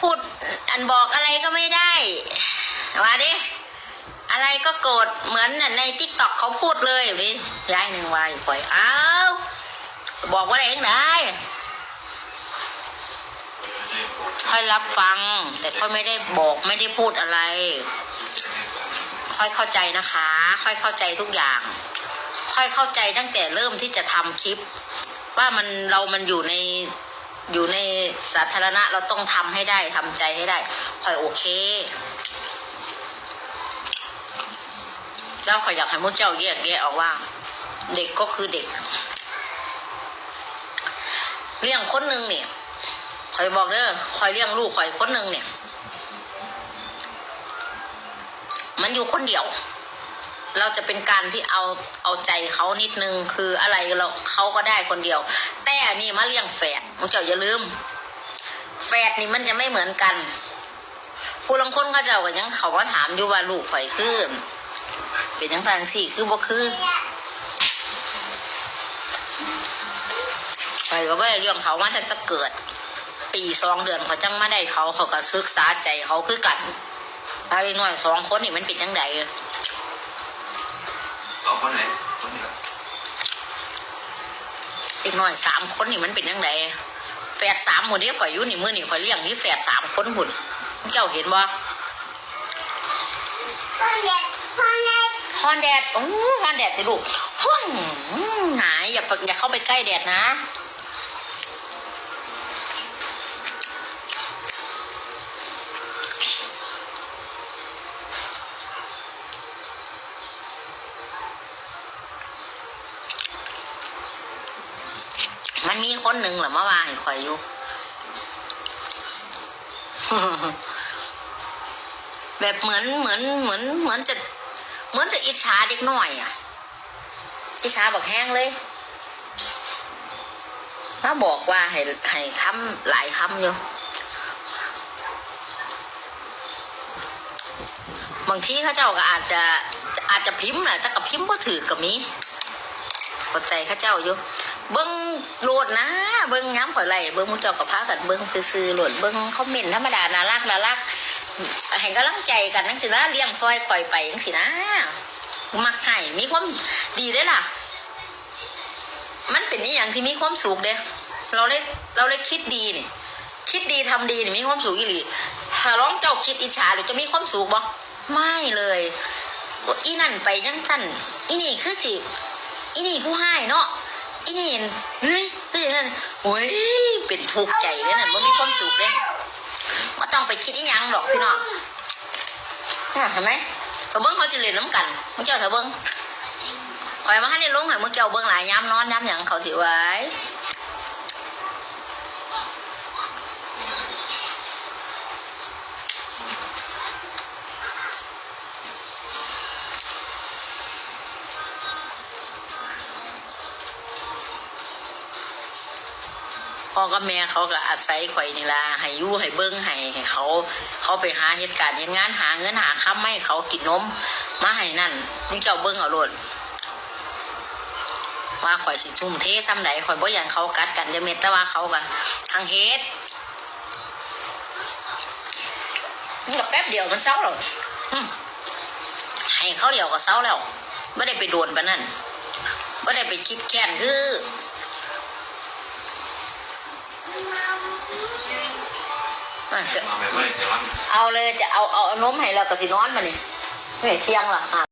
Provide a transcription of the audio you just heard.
พูดอันบอกอะไรก็ไม่ได้ว่าดิอะไรก็โกรธเหมือนในทิกตอกเขาพูดเลยแบบนี้ย้ายหนึ่งวายปล่อยอ้าวบอกว่าอะไรยังไงค่อยรับฟัง แต่ค่อยไม่ได้บอกไม่ได้พูดอะไร ค่อยเข้าใจนะคะ ค่อยเข้าใจทุกอย่าง ค่อยเข้าใจตั้งแต่เริ่มที่จะทำคลิป ว่ามันเรามันอยู่ในอยู่ใน สาธารณะเราต้องทำให้ได้ทำใจให้ได้คอยโอเคเจ้าขอยอยากให้มุกเจ้าแยกแยะออกว่า เด็กก็คือเด็ก เลี้ยงคนหนึ่งเนี่ยคอยบอกเด้อคอยเลี้ยงลูกคอยคนหนึ่งเนี่ย มันอยู่คนเดียวเราจะเป็นการที่เอาเอาใจเขานิดนึงคืออะไรเราเขาก็ได้คนเดียว แต่นนี่มาเลี้ยงแฝดมึงเจ้าอย่าลืม แฝดนี่มันจะไม่เหมือนกัน ผู้ลางคนเขาเจ้าก็ยังเขาก็ถามอยู่ว่าลูกข่อยคือเป็นยังไงสี่คือบ่คือข่อยก็ไม่ได้เลี้ยงเขามาตั้งแต่เกิด ปีสองเดือนเขาจังมาได้เขาเขาก็ศึกษาใจเขาคือกันถ้าเล็กน้อยสองคนนี่มันเป็นยังไงสองคนไหนคนนี้เหรอเด็กน้อยสามคนนี่มันเป็นยังไง แฝดสามหมดนี้ข่อยอยู่นี่มือนี่ข่อยเลี้ยงนี่แฝดสามคนหุ่นเจ้าเห็นบ่พ่อเด็กพ่อแดดฮอนแดดโอ้ฮอนแดดสิลูกฮ่อนหายอย่าอย่าเข้าไปใกล้แดดนะ มันมีคนหนึ่งเหรอเมื่อวานข่อยอยู่แบบเหมือนเหมือนเหมือนเหมือนจะ เหมือนจะอิจฉาเด็กหน่อยอะอิจฉาบอกแห้งเลยถ้าบอกว่าให้ให้คำหลายคำอยู่บางทีเขาเจ้าก็อาจจะอาจจะพิมพ์แหละแต่กับพิมพ์ก็ถือกับมีเข้าใจข้าเจ้าอยู่ เบิ้งโหลดนะ เบิ้งย้ำข่อยไหลเบิ้งมุจ้ากับพากันเบิ้งซื่อๆโหลดเบิ้งคอมเมนต์ธรรมดาน่ารักน่ารักให้กำลังใจกันนังสินะเลี้ยงซอยข่อยไปจังสินะมักให้มีความดีได้ล่ะ มันเป็นนี่อย่างที่มีความสุขเด้เราเลยเราเลยคิดดีนี่คิดดีทำดีนี่มีความสุขอีหลีถ้าร้องเจ้าคิดอิจฉาหรือจะมีความสุขบ่ไม่เลยอีนั่นไปจังสั้นอีนี่คือสิอีนี่ผู้ให้เนาะ อีนี่เฮ้ยเฮ้ยนั่นโอ้ยเป็นทุกข์ใจเลยนั่นบ่มีความสุขเลยก็ต้องไปคิดอีหยังหรอกพี่น้องอะเห็นไหมเธอเบิ้งเขาจะเล่นน้ำกันมึงเจ้าเธอเบิ้งคอยมาให้ในลงให้มึงเจ้าเบิ้งหลายย้ำนอนย้ำหยังเขาสิไว้ พ่อกับแม่เขาก็อาศัยข่อยนี่ล่ะให้ยู่ให้เบิ้งให้ให้เขา เขาไปหาเหตุการณ์เหตุงานหาเงินหาค้ำให้เขากินนมมาให้นั่นนี่เจ้าเบิ้งเอาโลดว่าข่อยสิทุ่มเทซ้ำใดข่อยบ่อยันเขากัดกันจะเม็ดแต่ว่าเขาก็ทางเฮ็ดนี่ก็แป๊บเดียวมันเศร้าแล้วอืมให้เขาเดียวก็เศร้าแล้วไม่ได้ไปโดนปะนั่นไม่ได้ไปคิดแค้นคือ อะจะเอาเลยจะเอาเอานมให้เราก็สินอนมานี่ไม่เที่ยงหรอกค่ะ